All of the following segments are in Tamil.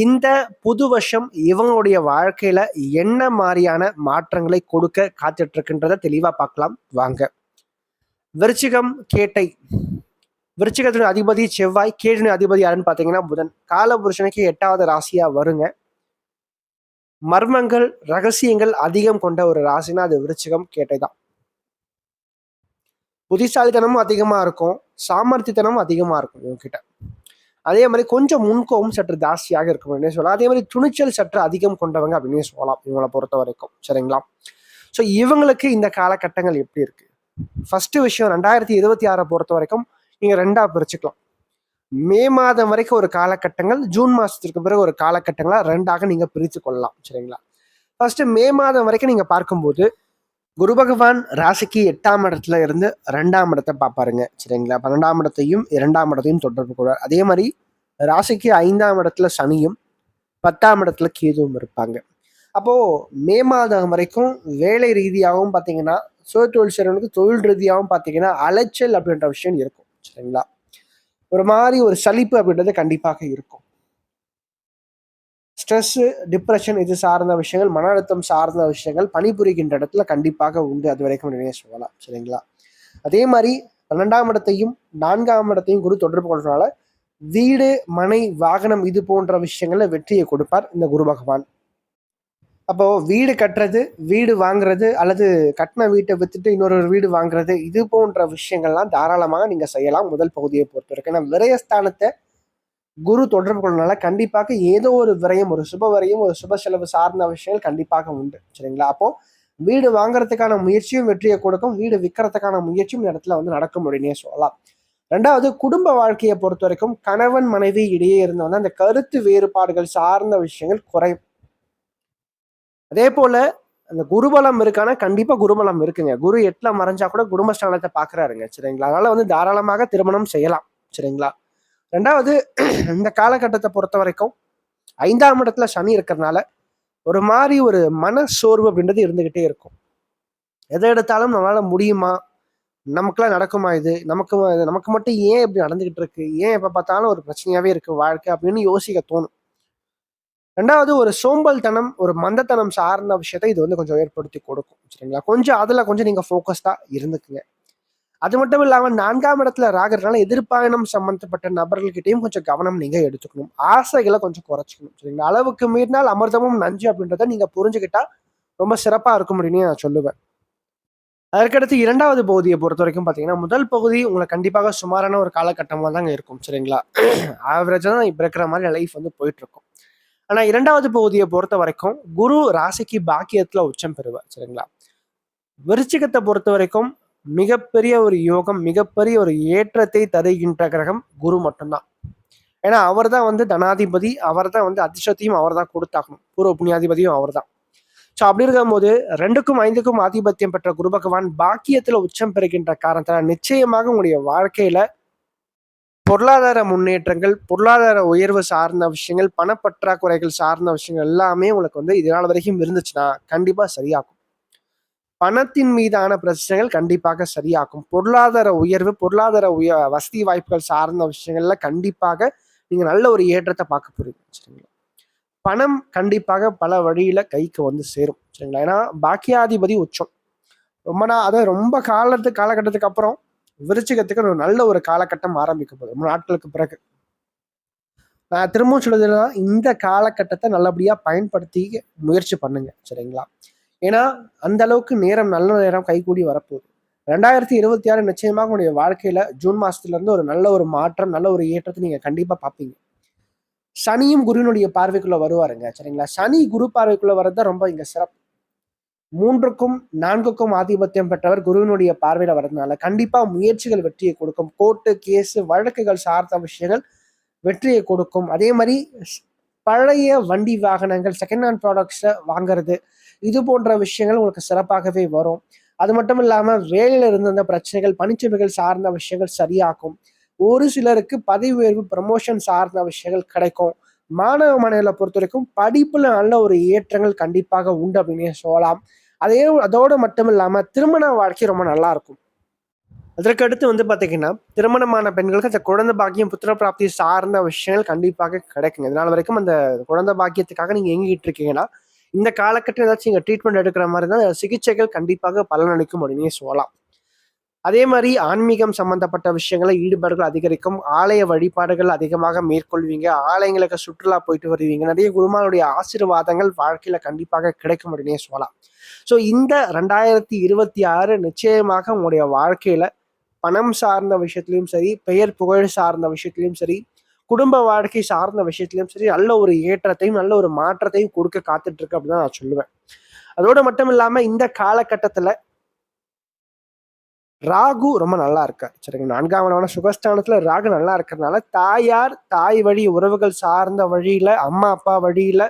இந்த புது வருஷம் இவங்களுடைய வாழ்க்கையில என்ன மாதிரியான மாற்றங்களை கொடுக்க காத்துட்டு இருக்குன்றத தெளிவாக பார்க்கலாம். வாங்க. விருச்சிகம் கேட்டை. விருச்சிகத்தின் அதிபதி செவ்வாய் கேட்டின் அதிபதி யாருன்னு பார்த்தீங்கன்னா புதன். காலபுருஷனுக்கு எட்டாவது ராசியா வருங்க. மர்மங்கள் ரகசியங்கள் அதிகம் கொண்ட ஒரு ராசினா அது விருச்சிகம் கேட்டை தான். புத்திசாலித்தனமும் அதிகமா இருக்கும். சாமர்த்தியத்தனமும் அதிகமா இருக்கும் இவங்ககிட்ட அதே மாதிரி கொஞ்சம் முன்கோவும் சற்று ஜாஸ்தியாக இருக்கும் அப்படின்னு சொல்லலாம். அதே மாதிரி துணிச்சல் சற்று அதிகம் கொண்டவங்க அப்படின்னு சொல்லலாம் இவங்களை பொறுத்த வரைக்கும். சரிங்களா? ஸோ இவங்களுக்கு இந்த காலகட்டங்கள் எப்படி இருக்கு? ஃபர்ஸ்ட் விஷயம் ரெண்டாயிரத்தி இருபத்தி ஆறை பொறுத்த வரைக்கும் நீங்க ரெண்டா பிரிச்சுக்கலாம். மே மாதம் வரைக்கும் ஒரு காலகட்டங்கள் ஜூன் மாசத்திற்கு பிறகு ஒரு காலகட்டங்களா ரெண்டாக நீங்க பிரித்து கொள்ளலாம். சரிங்களா? ஃபர்ஸ்ட் மே மாதம் வரைக்கும் நீங்க பார்க்கும்போது குரு பகவான் ராசிக்கு எட்டாம் இடத்துல இருந்து ரெண்டாம் இடத்தை பார்ப்பாருங்க சரிங்களா? பன்னெண்டாம் இடத்தையும் இரண்டாம் இடத்தையும் தொடர்பு கொள்வார். அதே மாதிரி ராசிக்கு ஐந்தாம் இடத்துல சனியும் பத்தாம் இடத்துல கேதுவும் இருப்பாங்க. அப்போ மே மாதம் வரைக்கும் வேலை ரீதியாகவும் பார்த்தீங்கன்னா சுய தொழில் செய்றவங்களுக்கு தொழில் ரீதியாகவும் பார்த்தீங்கன்னா அலைச்சல் அப்படின்ற விஷயம் இருக்கும் சரிங்களா? ஒரு மாதிரி ஒரு சலிப்பு அப்படின்றது கண்டிப்பாக இருக்கும். ஸ்ட்ரெஸ்ஸு டிப்ரெஷன் இது சார்ந்த விஷயங்கள் மன அழுத்தம் சார்ந்த விஷயங்கள் பணிபுரிகின்ற இடத்துல கண்டிப்பாக உண்டு. அது வரைக்கும் நிறைய சொல்லலாம். சரிங்களா? அதே மாதிரி பன்னெண்டாம் இடத்தையும் நான்காம் இடத்தையும் குரு தொடர்பு கொள்றதுனால வீடு மனை வாகனம் இது போன்ற விஷயங்கள வெற்றியை கொடுப்பார் இந்த குரு பகவான். அப்போ வீடு கட்டுறது வீடு வாங்குறது அல்லது கட்டின வீட்டை வித்துட்டு இன்னொரு வீடு வாங்குறது இது போன்ற விஷயங்கள்லாம் தாராளமாக நீங்க செய்யலாம். முதல் பகுதியை பொறுத்த வரைக்கும் ஏன்னா விரயஸ்தானத்தை குரு தொடர்பு கொள்ளனால கண்டிப்பாக ஏதோ ஒரு விரயம் ஒரு சுப விரயம் ஒரு சுப செலவு சார்ந்த விஷயங்கள் கண்டிப்பாக உண்டு. சரிங்களா? அப்போ வீடு வாங்குறதுக்கான முயற்சியும் வெற்றியை கொடுக்கும். வீடு விற்கிறதுக்கான முயற்சியும் இந்த இடத்துல வந்து நடக்கும் அப்படின்னே சொல்லலாம். ரெண்டாவது குடும்ப வாழ்க்கையை பொறுத்த வரைக்கும் கணவன் மனைவி இடையே இருந்த வந்து அந்த கருத்து வேறுபாடுகள் சார்ந்த விஷயங்கள் குறையும். அதே போல அந்த குருபலம் இருக்கானா? கண்டிப்பா குருபலம் இருக்குங்க. குரு எட்டுல மறைஞ்சா கூட குடும்பஸ்தானத்தை பாக்குறாருங்க சரிங்களா? அதனால வந்து தாராளமாக திருமணம் செய்யலாம். சரிங்களா? ரெண்டாவது இந்த காலகட்டத்தை பொறுத்த வரைக்கும் ஐந்தாம் இடத்துல சனி இருக்கிறதுனால ஒரு மாதிரி ஒரு மன சோர்வு அப்படின்றது இருந்துகிட்டே இருக்கும். எதை எடுத்தாலும் நம்மளால முடியுமா? நமக்குலாம் நடக்குமா இது? நமக்கு நமக்கு மட்டும் ஏன் இப்படி நடந்துகிட்டு இருக்கு? ஏன் எப்போ பார்த்தாலும் ஒரு பிரச்சனையாவே இருக்கு வாழ்க்கை அப்படின்னு யோசிக்க தோணும். ரெண்டாவது ஒரு சோம்பல்தனம் ஒரு மந்தத்தனம் சார்ந்த விஷயத்த இது வந்து கொஞ்சம் ஏற்படுத்தி கொடுக்கும். சரிங்களா? கொஞ்சம் அதில் கொஞ்சம் நீங்கள் ஃபோக்கஸ்டாக இருந்துக்குங்க. அது மட்டும் இல்லாமல் நான்காம் இடத்துல ராகிறதுனால எதிர்பாயணம் சம்பந்தப்பட்ட நபர்கள்கிட்டயும் கொஞ்சம் கவனம் நீங்கள் எடுத்துக்கணும். ஆசைகளை கொஞ்சம் குறைச்சிக்கணும். சரிங்களா? அளவுக்கு மீறினால் அமிர்தமும் நஞ்சு அப்படின்றத நீங்கள் புரிஞ்சுக்கிட்டா ரொம்ப சிறப்பாக இருக்கும் அப்படின்னு நான் சொல்லுவேன். அதற்கடுத்து இரண்டாவது பகுதியை பொறுத்த வரைக்கும் பார்த்தீங்கன்னா முதல் பகுதி உங்களை கண்டிப்பாக சுமாரான ஒரு காலகட்டமாக தாங்க இருக்கும். சரிங்களா? ஆவரேஜாக தான் இப்போ இருக்கிற மாதிரி லைஃப் வந்து போயிட்டு இருக்கும் ஆனால் இரண்டாவது பகுதியை பொறுத்த வரைக்கும் குரு ராசிக்கு பாக்கியத்தில் உச்சம் பெறுவார். சரிங்களா? விருச்சிகத்தை பொறுத்த வரைக்கும் மிகப்பெரிய ஒரு யோகம் மிகப்பெரிய ஒரு ஏற்றத்தை தருகின்ற கிரகம் குரு மட்டும்தான். ஏன்னா அவர் தான் வந்து தனாதிபதி அவர் தான் வந்து அதிர்ஷ்டத்தையும் அவர் தான் கொடுத்தாகணும். பூர்வ புண்ணியாதிபதியும் அவர் தான் ஸோ அப்படி இருக்கும்போது ரெண்டுக்கும் ஐந்துக்கும் ஆதிபத்தியம் பெற்ற குரு பகவான் பாக்கியத்தில் உச்சம் பெறுகின்ற காரணத்தால் நிச்சயமாக உங்களுடைய வாழ்க்கையில பொருளாதார முன்னேற்றங்கள் பொருளாதார உயர்வு சார்ந்த விஷயங்கள் பணப்பற்றாக்குறைகள் சார்ந்த விஷயங்கள் எல்லாமே உங்களுக்கு வந்து இதனால் வரைக்கும் இருந்துச்சுன்னா கண்டிப்பா சரியாகும். பணத்தின் மீதான பிரச்சனைகள் கண்டிப்பாக சரியாகும். பொருளாதார உயர்வு பொருளாதார உய வசதி வாய்ப்புகள் சார்ந்த விஷயங்கள்ல கண்டிப்பாக நீங்க நல்ல ஒரு ஏற்றத்தை பார்க்க போறீங்க. சரிங்களா? பணம் கண்டிப்பாக பல வழியில கைக்கு வந்து சேரும். சரிங்களா? ஏன்னா பாக்கியாதிபதி உச்சம். ரொம்ப நாள் அதாவது ரொம்ப காலத்து காலகட்டத்துக்கு அப்புறம் விருச்சிகத்துக்கு ஒரு நல்ல ஒரு காலகட்டம் ஆரம்பிக்க போகுது. ரொம்ப நாட்களுக்கு பிறகு. நான் திரும்பவும் சொல்லுதுன்னா இந்த காலகட்டத்தை நல்லபடியா பயன்படுத்தி முயற்சி பண்ணுங்க. சரிங்களா? ஏன்னா அந்த அளவுக்கு நேரம் நல்ல நேரம் கைகூடி வரப்போகுது. ரெண்டாயிரத்தி இருபத்தி ஆறு நிச்சயமாக உங்களுடைய வாழ்க்கையில ஜூன் மாசத்துல இருந்து ஒரு நல்ல ஒரு மாற்றம் நல்ல ஒரு ஏற்றத்தை நீங்க கண்டிப்பா பார்ப்பீங்க. சனியும் குருவினுடைய பார்வைக்குள்ள வருவாருங்க சரிங்களா? சனி குரு பார்வைக்குள்ள வர்றது ரொம்ப இங்க சிறப்பு. மூன்றுக்கும் நான்குக்கும் ஆதிபத்தியம் பெற்றவர் குருவினுடைய பார்வையில வர்றதுனால கண்டிப்பா முயற்சிகள் வெற்றியை கொடுக்கும். கோர்ட்டு கேஸு வழக்குகள் சார்ந்த விஷயங்கள் வெற்றியை கொடுக்கும். அதே மாதிரி பழைய வண்டி வாகனங்கள் செகண்ட் ஹேண்ட் ப்ராடக்ட்ஸை வாங்குறது இது போன்ற விஷயங்கள் உங்களுக்கு சிறப்பாகவே வரும். அது மட்டும் இல்லாமல் வேலையில் இருந்த பிரச்சனைகள் பனிச்சுமைகள் சார்ந்த விஷயங்கள் சரியாகும். ஒரு சிலருக்கு பதவி உயர்வு ப்ரமோஷன் சார்ந்த விஷயங்கள் கிடைக்கும். மாணவ மாணவர்களை பொறுத்த வரைக்கும் படிப்புல நல்ல ஒரு ஏற்றங்கள் கண்டிப்பாக உண்டு அப்படின்னு சொல்லலாம். அதே அதோடு மட்டும் இல்லாமல் திருமண வாழ்க்கை ரொம்ப நல்லா இருக்கும். அதற்கடுத்து வந்து பார்த்தீங்கன்னா திருமணமான பெண்களுக்கு அந்த குழந்தை பாக்கியம் புத்திர பிராப்தி சார்ந்த விஷயங்கள் கண்டிப்பாக கிடைக்குங்க. இதனால் வரைக்கும் அந்த குழந்தை பாக்கியத்துக்காக நீங்கள் எங்கிட்டு இருக்கீங்கன்னா இந்த காலகட்டம் ஏதாச்சும் நீங்கள் ட்ரீட்மெண்ட் எடுக்கிற மாதிரி இருந்தால் சிகிச்சைகள் கண்டிப்பாக பலனளிக்கும் அப்படின்னு சொல்லலாம். அதே மாதிரி ஆன்மீகம் சம்பந்தப்பட்ட விஷயங்களை ஈடுபாடுகள் அதிகரிக்கும். ஆலய வழிபாடுகள் அதிகமாக மேற்கொள்வீங்க. ஆலயங்களுக்கு சுற்றுலா போயிட்டு வருவீங்க. நிறைய குருமானுடைய ஆசீர்வாதங்கள் வாழ்க்கையில கண்டிப்பாக கிடைக்கும் அப்படின்னே சொல்லலாம். ஸோ இந்த ரெண்டாயிரத்தி இருபத்தி ஆறு நிச்சயமாக உங்களுடைய வாழ்க்கையில பணம் சார்ந்த விஷயத்திலையும் சரி பெயர் புகழ் சார்ந்த விஷயத்திலையும் சரி குடும்ப வாழ்க்கை சார்ந்த விஷயத்திலையும் சரி நல்ல ஒரு ஏற்றத்தையும் நல்ல ஒரு மாற்றத்தையும் கொடுக்க காத்துட்டு இருக்கு அப்படின்னு நான் சொல்லுவேன். அதோடு மட்டும் இல்லாம இந்த காலகட்டத்துல ராகு ரொம்ப நல்லா இருக்கார் சரிங்க நான்காம் சுகஸ்தானத்துல ராகு நல்லா இருக்கிறதுனால தாயார் தாய் வழி உறவுகள் சார்ந்த வழியில அம்மா அப்பா வழியில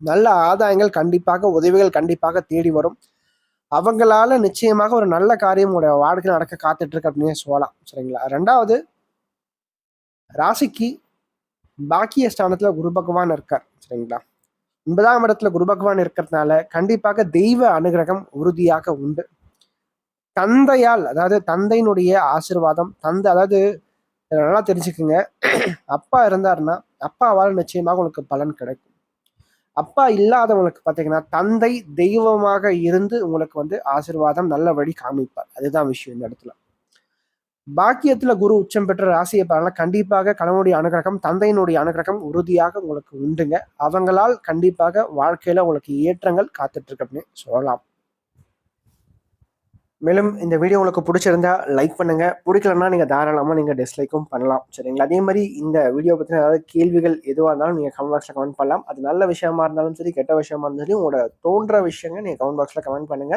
நல்ல ஆதாயங்கள் கண்டிப்பாக உதவிகள் கண்டிப்பாக தேடி வரும். அவங்களால நிச்சயமாக ஒரு நல்ல காரியம் உடைய வாழ்க்கை நடக்க காத்துட்டு இருக்கு அப்படின்னு சொல்லலாம். சரிங்களா? ரெண்டாவது ராசிக்கு பாக்கிய ஸ்தானத்தில் குரு பகவான் இருக்கார் சரிங்களா? ஒன்பதாம் இடத்துல குரு பகவான் இருக்கிறதுனால கண்டிப்பாக தெய்வ அனுகிரகம் உறுதியாக உண்டு. தந்தையால் அதாவது தந்தையினுடைய ஆசிர்வாதம் தந்தை அதாவது நல்லா தெரிஞ்சுக்குங்க. அப்பா இருந்தாருன்னா அப்பாவால் நிச்சயமாக உங்களுக்கு பலன் கிடைக்கும். அப்பா இல்லாதவங்களுக்கு பார்த்தீங்கன்னா தந்தை தெய்வமாக இருந்து உங்களுக்கு வந்து ஆசிர்வாதம் நல்ல வழி காமிப்பார். அதுதான் விஷயம் இந்த இடத்துல. பாக்கியத்துல குரு உச்சம் பெற்ற ராசியை பாருங்க. கண்டிப்பாக கணவனுடைய அனுகிரகம் தந்தையினுடைய அனுகிரகம் உறுதியாக உங்களுக்கு உண்டுங்க. அவங்களால் கண்டிப்பாக வாழ்க்கையில உங்களுக்கு ஏற்றங்கள் காத்துட்டு இருக்கு அப்படின்னு சொல்லலாம். மேலும் இந்த வீடியோ உங்களுக்கு பிடிச்சிருந்தா லைக் பண்ணுங்க. பிடிக்கலன்னா நீங்க தாராளமாக நீங்க டிஸ்லைக்கும் பண்ணலாம். சரிங்களா? அதே மாதிரி இந்த வீடியோ பற்றின ஏதாவது கேள்விகள் எதுவாக இருந்தாலும் நீங்க கமெண்ட் பாக்ஸ்ல கமெண்ட் பண்ணலாம். அது நல்ல விஷயமா இருந்தாலும் சரி கெட்ட விஷயமா இருந்தாலும் சரி உங்களோட தோன்ற விஷயங்கள் நீங்க கமெண்ட் பாக்ஸ்ல கமெண்ட் பண்ணுங்க.